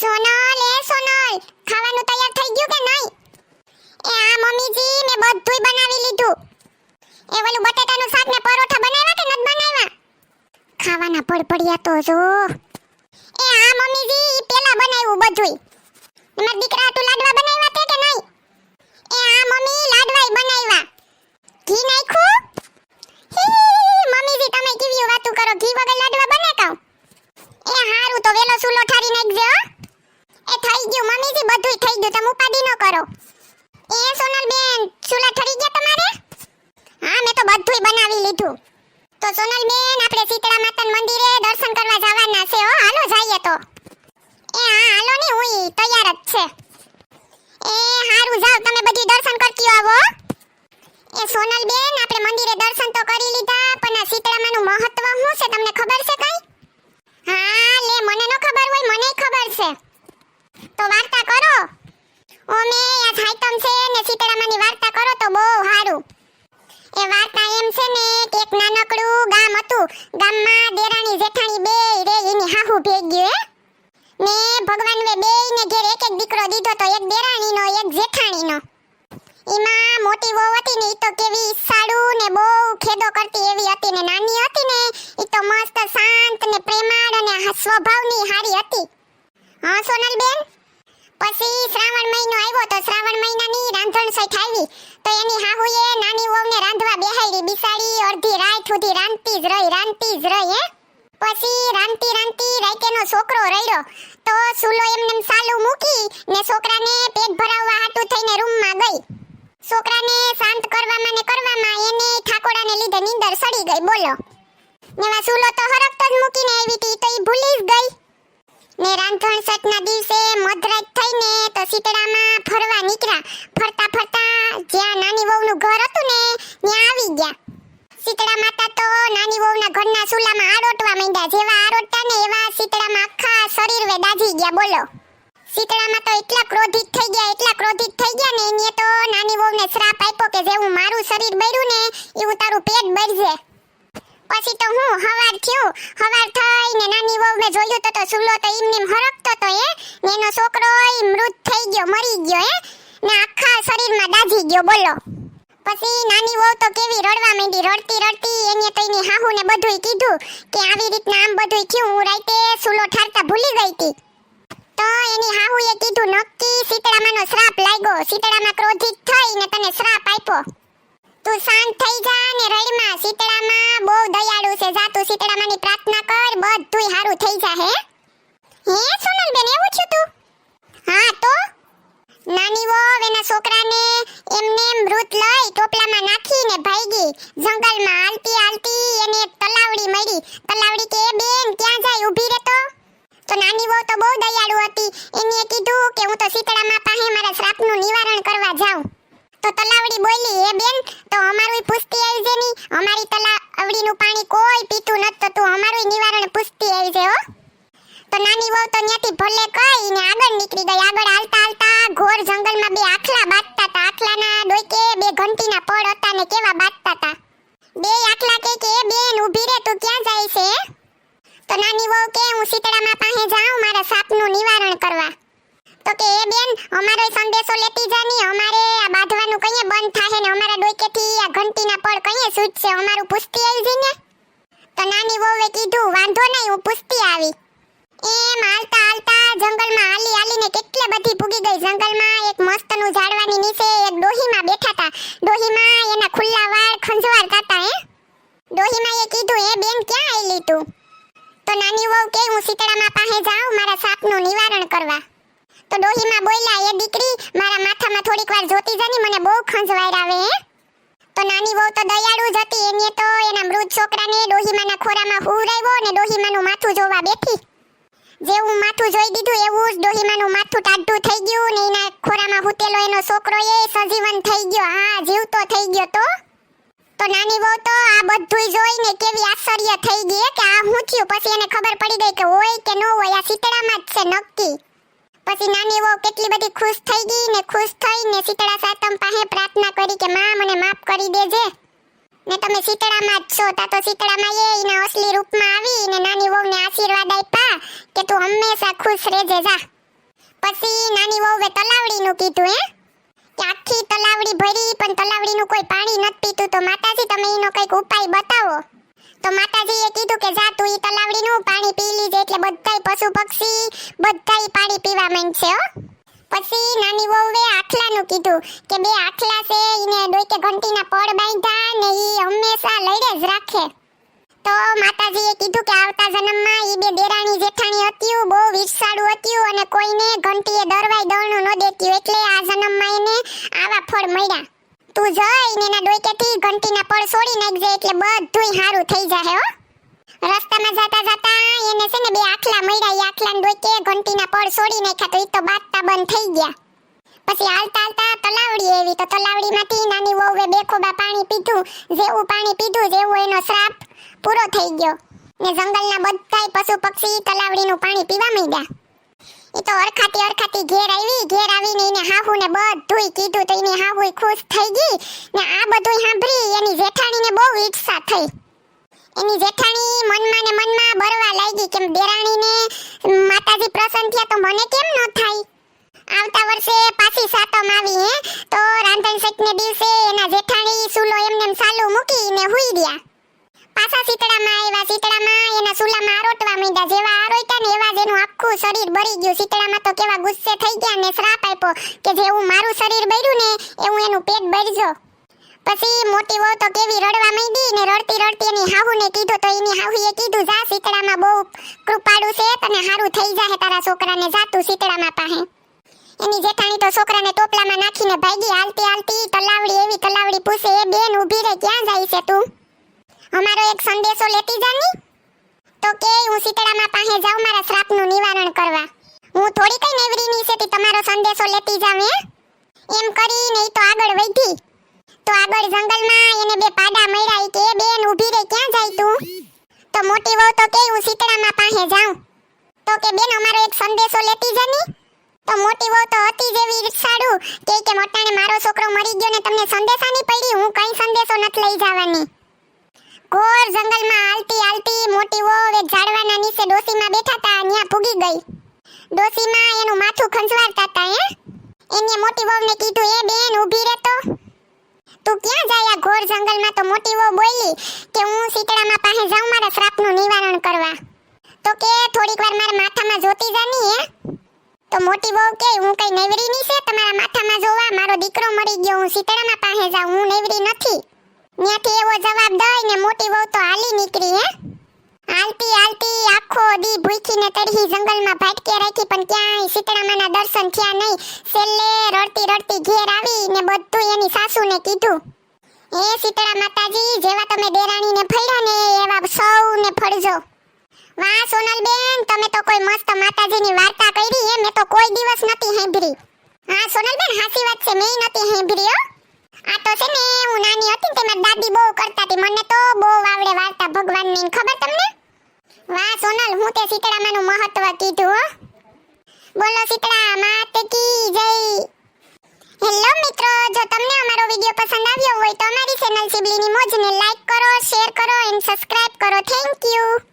સોનલ, એ સોનલ, ખાવાનું તૈયાર થઈ ગયું કે નહીં? એ આ મમ્મીજી, મેં બધુંય બનાવી લીધું. એ ઓલું બટેટાનું શાક ને પરોઠા બનાવ્યા કે નથી બનાવ્યા? ખાવાના પડપડિયા તો જો. એ આ મમ્મીજી, ઈ પેલા બનાવ્યું બધુંય. મારા દીકરા હાટુ લાડવા બનાવ્યા તે કે નહીં? એ આ મમ્મી લાડવાય બનાવ્યા. ઘી નાખ્યું? મમ્મીજી, તમે કેવી વાતું કરો? ઘી વગર લાડવા બને કાવ એ હારું, તો વેલો સુલો ઠારી નાખજો થઈ ગયું. મમ્મીજી બધું થઈ ગયું. તમે ઉપાડી ન કરો. એ સોનલ બેન, ચૂલા ઠરી ગયા તમારે? હા, મેં તો બધુંય બનાવી લીધું. તો સોનલ બેન, આપણે શીતળા માતા મંદિરે દર્શન કરવા જવાના છે. હો, હાલો જઈએ તો. એ, હા, હાલો ને હું તૈયાર જ છે. એ, હારું જાવ તમે બધી દર્શન કરતી આવો એ સોનલ બેન, આપણે મંદિરે દર્શન તો કરી લીધા, પણ આ શીતળામાનું મહત્વ શું છે? તમને ખબર છે કઈ? હા, લે, મને ન ખબર હોય, મને ખબર છે. તો વાર્તા કરો. ઓમે આ સાયતમ છે ને સીતારામાની વાર્તા કરો તો બહુ સારું એ વાર્તા એમ છે ને કે એક નાનકડું ગામ હતું. ગામમાં દેરાણી જેઠાણી બે રે એની હાહુ ભેગી હે. ને ભગવાન વે બે ને ઘેર એક એક દીકરો દીધો તો એક દેરાણીનો, એક જેઠાણીનો. એમાં મોટી વહુ હતી ને ઈ તો કેવી ઈચ્છાળુ ને બહુ ખેદો કરતી એવી હતી ને નાની હતી ને ઈ તો મસ્ત શાંત ને પ્રેમાળ અને સ્વભાવની હારી હતી. હા, સોનલબેન? પછી શ્રાવણ મહિનો આવ્યો તો શ્રાવણ મહિનાની રાંધણ આવી તો એની હાહુએ નાની વહુને રાંધવા બેહાડી બિસાડી, અડધી રાત સુધી રાંધતી જ રહી, રાંધતી જ રહી, હે. પછી રાંધતી રાંધતી રાઈકેનો છોકરો રહ્યો તો સુલો એમને એમ સાલું મૂકી ને છોકરાને પેટ ભરાવવા હાટું થઈને રૂમમાં ગઈ. છોકરાને શાંત કરવામાં ને કરવામાં એને ઠાકોડાને લીધે નીંદર સડી ગઈ. બોલો. ને વાસુલો તો હરકતો જ મૂકીને આવી હતી તો એ ભૂલી જ ગઈ. ને રાંધણ દિવસે મધરાત થઈને તો શીતળામાં ફરવા નીકળ્યા. ફરતા ફરતા જ્યાં નાની વહુનું ઘર હતું ને, ત્યાં આવી ગયા. સીતળા માતા તો નાની વહુના ઘરના સુલામાં આરોટવા માંડ્યા. જેવા આરોટતા ને એવા સીતળામાં આખા શરીર દાઝી ગયા, બોલો. શીતળામાં તો એટલા ક્રોધિત થઈ ગયા, એટલા ક્રોધિત થઈ ગયા ને, એને તો નાની વહુને શ્રાપ આપ્યો કે જેવું મારું શરીર બળ્યું ને એવું તારું પેટ બળશે પછી તો હું હવાર થયું. હવાર નાની વહુને જોયું તો તો સુલો તો હરકતો તો એ ને એનો છોકરો એ મૃત થઈ ગયો, મરી ગયો હે. ને આખા શરીરમાં દાઝી ગયો, બોલો. પછી નાની વહુ તો કેવી રડવા માંડી, રડતી રડતી એને તો એની હાહુને બધુંય કીધું કે આવી રીતના આમ બધુંય થયું. હું રાતે સુલો ઠારતા ભૂલી ગઈ હતી. તો એની હાહુએ કીધું, નક્કી શીતળામાનો શ્રાપ લાગ્યો. શીતળામાં ક્રોધિત થઈ ને તને શ્રાપ આપ્યો. તું શાંત થઈ જા ને રડમાં, શીતળામાં બહુ દયાળુ છે. જા તું શીતળામાંની પ્રાર્થના કર, બધુંય હારું થઈ જા હે હે સોનલબેન, એવું થયું તું? હા, તો? નાની વહુ, એના છોકરાને એમને મૃત લઈ ટોપલામાં નાખીને ભાગી, જંગલમાં હાલતી હાલતી એને એક તલાવડી મળી. તલાવડી કે "એ બેન, ક્યાં જાય? ઊભી રહે તો? તો નાની વહુ તો બહુ દયાળુ હતી. એને કીધું કે હું તો શીતળામાં પાસે મારા શ્રાપનું નિવારણ કરવા જાઉં તો તલાવડી બોલી હે બેન તો અમારું પૂછતી આવી છે ની અમારી તલાવડીનું પાણી કોઈ પીતું નથી તો તું અમારું નિવારણ પૂછતી આવી છે હો તો નાની વહુ તો ત્યાંથી ભલે કઈ ને આગળ નીકળી ગઈ આગળ હાલતા હાલતા જંગલમાં બે આખલા બાંધતા હતા. આખલાના ડોકે બે ઘંટીના પડ હતા ને કેવા બાંધતા હતા. બે આખલા કે કે, "એ બેન, ઊભી રે, તું ક્યાં જાય છે? તો નાની વહુ કે હું શીતળામાં પાસે જાઉં, મારા સાપનું નિવારણ કરવા. તો કે, એ બેન, અમારો સંદેશો લેતી જાની અમારે આ બાંધવાનું કઈએ બંધ થાહે ને, અમારા ડોકેથી આ ઘંટીના પડ કઈએ છૂટશે અમારું પૂછતી આવી જઈને તો નાની વહુએ કીધું, વાંધો નહીં, હું પૂછતી આવી. એમ હાલતા હાલતા જંગલમાં હાલી હાલીને કેટલે બધી પૂગી ગઈ. જંગલમાં એક મસ્તનું ઝાડવાની નીચે એક ડોહીમાં બેઠા હતા. ડોહીમાં એના ખુલ્લા વાળ ખંજવાર કાતા હે? ડોહીમાં એ કીધું એ બેન, ક્યાં આવેલી તું? તો નાની વહુ કે હું સીતળામાં પાસે જાઉં, મારા સાપનું નિવારણ કરવા. તો ડોહીમાં બોલ્યા, એ દીકરી, મારા માથામાં થોડીક વાર જોતી જાની, મને બહુ ખંજવાળ આવે, હે? તો નાની વહુ તો દયાળુ જ હતી. એને તો એના મૃત છોકરાને ડોહીમાના ખોરામાં હુરાવ્યો ને ડોહીમાનું માથું જોવા બેઠી. જેવું માથું જોઈ દીધું, એવું જ ડોહીમાનું માથું ટાઢું થઈ ગયું ને એના ખોરામાં હુતેલો એનો છોકરો એ સજીવન થઈ ગયો. હા, જીવતો થઈ ગયો તો. તો નાની બહુ તો આ બધુંય જોઈને કેવી આશ્ચર્ય થઈ ગઈ કે આ હું થયું? પછી એને ખબર પડી ગઈ કે હોય કે ન હોય, આ શીતળામાં જ છે નક્કી. પછી નાની બહુ કેટલી બધી ખુશ થઈ ગઈ ને ખુશ થઈને શીતળા સાતમ પાસે પ્રાર્થના કરી કે, માં, મને માફ કરી દેજે. ને તમે શીતળામાં જ છો, તા તો શીતળામાં એ એના અસલી રૂપમાં આવી ને નાની વહુને આશીર્વાદ આપ્યા કે તું હંમેશા ખુશ રહેજે, જા. પછી નાની વહુએ તલાવડીનું કીધું, હે? કે આખી તલાવડી ભરી, પણ તલાવડીનું કોઈ પાણી નથી પીતું તો માતાજી તમે એનો કંઈક ઉપાય બતાવો. તો માતાજીએ કીધું કે જા, તું ઈ તલાવડીનું પાણી પી લીજે, એટલે બધાય પશુ પક્ષી બધાય પાણી પીવા માંડશે, હો. પછી નાની વહુએ આખલાનું કીધું કે બે આખલા છે ઈને ડોઈકે ઘંટીના પડ બાંધ્યા ને ઈ હંમેશા લડે જ રાખે. તો માતાજીએ કીધું કે આવતા જન્મમાં ઈ બે દેરાણી જેઠાણી હતી બહુ વિરસાડું હતી અને કોઈને ઘંટીએ દરવાય દળનું ન દેતી એટલે આ જન્મમાં એને આવા ફળ મળ્યા. તું જઈને એના ડોઈકેથી ઘંટીના પડ છોડી નાખજે એટલે બધુંય સારું થઈ જાય હો. રસ્તામાં જતા જતા એને છે ને બે આખલા મળ્યા ઘંટીના પડ છોડી નાખ્યા તો એ તો બાતતા બંધ થઈ ગયા. પછી હાલતા હાલતા તલાવડી એવી તો તલાવડીમાંથી નાની વહુએ બે પાણી પીધું, જેવું પાણી પીધું, જેવું એનો શ્રાપ પૂરો થઈ ગયો. ને જંગલના બધાય પશુ પક્ષી તલાવડીનું પાણી પીવા માંડ્યા. એ તો અરખાતી અરખાતી ઘેર આવી, ઘેર આવીને એને હાહુને બધુંય કીધું તો એની હાહુય ખુશ થઈ ગઈ. ને આ બધુંય સાંભળી એની જેઠાણીને બહુ ઈચ્છા થઈ. એની જેઠાણી મનમાં ને મનમાં બરવા લાગી કેમ દેરાણીને માતાજી પ્રસન્ન થયા તો મને કેમ ન થાય? આવતા વર્ષે પાછી સાતમ આવી હે, તો રાંધણ શેઠને દિવસે એના જેઠાણી સુલો એમને ચાલુ મૂકીને હુઈ ગયા. પાછા શીતળામાં આવ્યા. શીતળામાં એના સુલામાં આરોટવા માંડ્યા. જેવા આરોટ્યા ને એવા જ એનું આખું શરીર બળી ગયું. શીતળામાં તો કેવા ગુસ્સે થઈ ગયા ને શ્રાપ આપ્યો કે જેવું મારું શરીર બળ્યું ને એવું એનું પેટ બળજો. પછી મોટી વહુ તો કેવી રડવા માંડી ને રડતી રડતી એની હાહુને કીધું તો એની હાહુએ કીધું, જા શીતળામાં બહુ કૃપાળુ છે તને હારું થઈ જાહે તારા છોકરાને, જા તું શીતળામાં પાસે એની જેઠાણી તો છોકરાને ટોપલામાં નાખીને ભાગી, હાલતી હાલતી, તલાવડી એવી તલાવડી પૂછે, એ બેન ઊભી રહે, ક્યાં જાય છે તું? અમારો એક સંદેશો લેતી જાની તો કે, હું શીતળામાં પાસે જાઉં, મારા શ્રાપનું નિવારણ કરવા. હું થોડી કઈ નેવરીની છે તે, તમારો સંદેશો લેતી જાઉં એમ કરીને ઈ તો આગળ વધી જંગલમાં એને બે પાડા મળ્યા કે બેન ઊભી રહે, ક્યાં જાય તું? તો મોટી વહુ તો કે હું સીતળામાં પાસે જાઉં. તો કે, બેન, અમારો એક સંદેશો લેતી જાની તો મોટી વહુ તો હતી જેવી ઈર્ષાળુ. કે કે મોટાને મારો છોકરો મરી ગયો ને તમને સંદેશાની પડી? હું કઈ સંદેશો નથી લઈ જવાની. ઘોર જંગલમાં હાલતી હાલતી મોટી વહુ એક ઝાડવાના નીચે ડોસીમાં બેઠા હતા ત્યાં પૂગી ગઈ. ડોસીમાં એનું માથું ખંજવારતા હતા હે? એને મોટી વહુને કીધું, એ બેન, ઊભી રહે તો ક્યાં જાય આ ઘોર જંગલમાં? તો મોટી વો બોલી કે હું શીતળામાં પાસે જાઉં, મારા શ્રાપનું નિવારણ કરવા. તો કે, થોડીક વાર મારા માથામાં જોતી જાની હે. તો મોટી વહુ કે, હું કઈ નેવરી ની છે? તમારા માથામાં જોવા મારો દીકરો મરી ગયો, હું શીતળામાં પાસે જાઉં, હું નેવરી નથી. ત્યાંથી એવો જવાબ દઈ ને મોટી વહુ તો હાલી નીકળી હે. હાલતી હાલતી આખો દી ભૂખીને તડહી જંગલમાં ભટકે રાખી, પણ ક્યાંય સીતળામાના દર્શન થયા નહીં. છેલ્લે રડતી રડતી ઘેર આવી ને બધું એની સાસુને કીધું. હે શીતળા માતાજી, જેવા તમે દેરાણીને ફળ્યા ને, એવા સૌને ફળજો. વાહ, સોનલબેન, તમે તો કોઈ મસ્ત માતાજીની વાર્તા કરી હે, મેં તો કોઈ દિવસ નથી સાંભળી. હા, સોનલબેન, હાસી વાત છે, મેં નથી સાંભળી હો. આ તો છે ને, હું નાની હતી ને, તેમાં દાદી બહુ કરતા હતી, મને તો બહુ આવડે વાર્તા ભગવાનની, ખબર તમને? વાહ, સોનલ, હું તે શીતળામાનું મહત્વ કીધું બોલો શીતળા માત કી જય? હેલો મિત્રો, જો તમને અમારો વિડિયો પસંદ આવ્યો હોય તો અમારી ચેનલ સિબલીની મોજને લાઈક કરો, શેર કરો, એન્ડ સબસ્ક્રાઇબ કરો. Thank you.